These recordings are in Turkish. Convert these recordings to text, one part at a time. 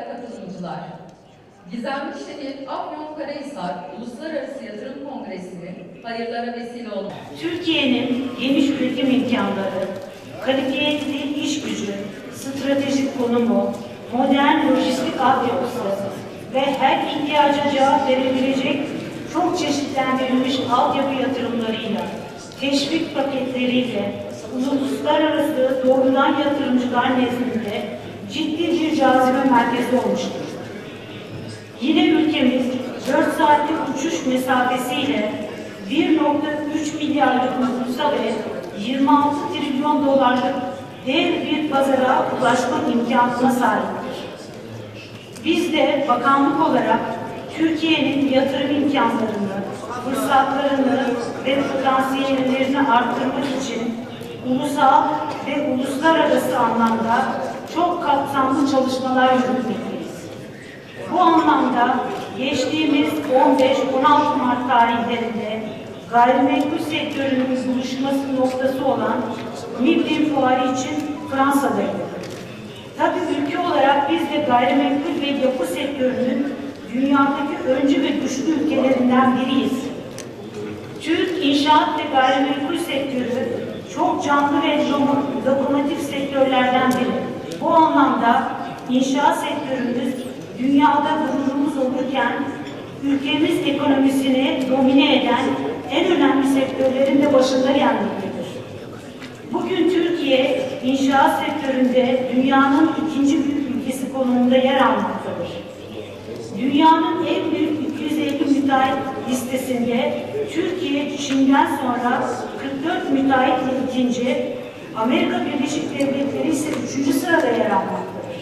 Değerli katılımcılar, Gizemli Şehir Afyonkarahisar Uluslararası Yatırım Kongresi'nin hayırlara vesile olmak Türkiye'nin geniş üretim imkanları, kaliteli iş gücü, stratejik konumu, modern lojistik altyapısı ve her ihtiyaca cevap verebilecek çok çeşitlendirilmiş altyapı yatırımlarıyla, teşvik paketleriyle, uluslararası doğrudan yatırımcılar nezdinde cazibe merkezi olmuştur. Yine ülkemiz 4 saatlik uçuş mesafesiyle 1.3 milyarlık nüfusa ve 26 trilyon dolarlık dev bir pazara ulaşma imkanına sahiptir. Biz de bakanlık olarak Türkiye'nin yatırım imkanlarını, fırsatlarını ve potansiyellerini arttırmak için ulusal ve uluslararası anlamda çok kapsamlı çalışmalar yürütmekteyiz. Bu anlamda geçtiğimiz 15-16 Mart tarihlerinde gayrimenkul sektörünün buluşması noktası olan MİPİM Fuarı için Fransa'daydık. Tabii ülke olarak biz de gayrimenkul ve yapı sektörünün dünyadaki öncü ve güçlü ülkelerinden biriyiz. Türk inşaat ve gayrimenkul sektörü çok canlı ve lokomotif sektörlerden biri. Bu anlamda inşaat sektörümüz dünyada gururumuz olurken ülkemiz ekonomisini domine eden en önemli sektörlerin de başında gelmektedir. Bugün Türkiye inşaat sektöründe dünyanın ikinci büyük ülkesi konumunda yer almaktadır. Dünyanın en büyük 250 müteahhit listesinde Türkiye Çin'den sonra 44 müteahhitle ikinci, Amerika Birleşik Devletleri ise üçüncü sırada yer almaktadır.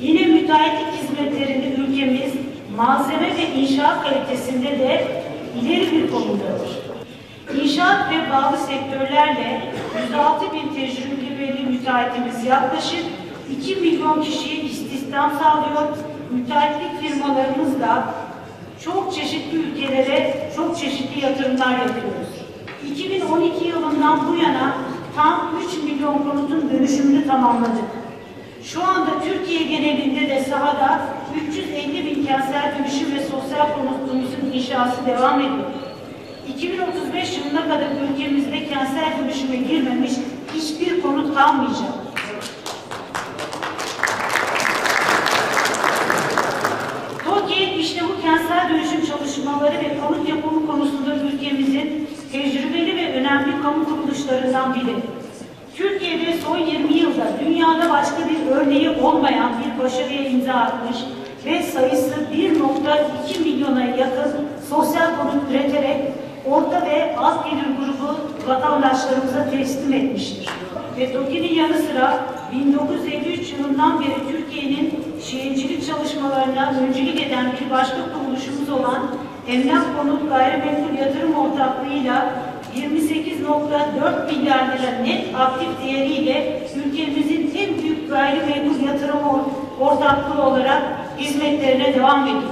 Yine müteahhitlik hizmetlerinde ülkemiz malzeme ve inşaat kalitesinde de ileri bir konudadır. İnşaat ve bağlı sektörlerle 106 bin tecrübeli müteahhitimiz yaklaşık 2 milyon kişiye istihdam sağlıyor. Müteahhitlik firmalarımız da çok çeşitli ülkelere çok çeşitli yatırımlar yapıyoruz. 2012 yılından bu yana tam 3 milyon konutun dönüşümünü tamamladık. Şu anda Türkiye genelinde de sahada 350 bin kentsel dönüşüm ve sosyal konutumuzun inşası devam ediyor. 2035 yılına kadar ülkemizde kentsel dönüşüme girmemiş hiçbir konut kalmayacak. TOKİ işte bu kentsel dönüşüm çalışmaları ve konut yapımı konusunda ülkemizin tecrübeli ve önemli kamu kuruluşlarından biri. Son 20 yılda dünyada başka bir örneği olmayan bir başarıya imza atmış ve sayısı 1.2 milyona yakın sosyal konut üreterek orta ve alt gelir grubu vatandaşlarımıza teslim etmiştir. Ve TOKİ'nin yanı sıra 1953 yılından beri Türkiye'nin şehircilik çalışmalarına öncülük eden bir başka kuruluşumuz olan Emlak Konut Gayrimenkul Yatırım Ortaklığı'yla 28.4 milyar lira net aktif değeriyle ülkemizin en büyük gayrimenkul yatırım or- ortaklığı olarak hizmetlerine devam ediyor.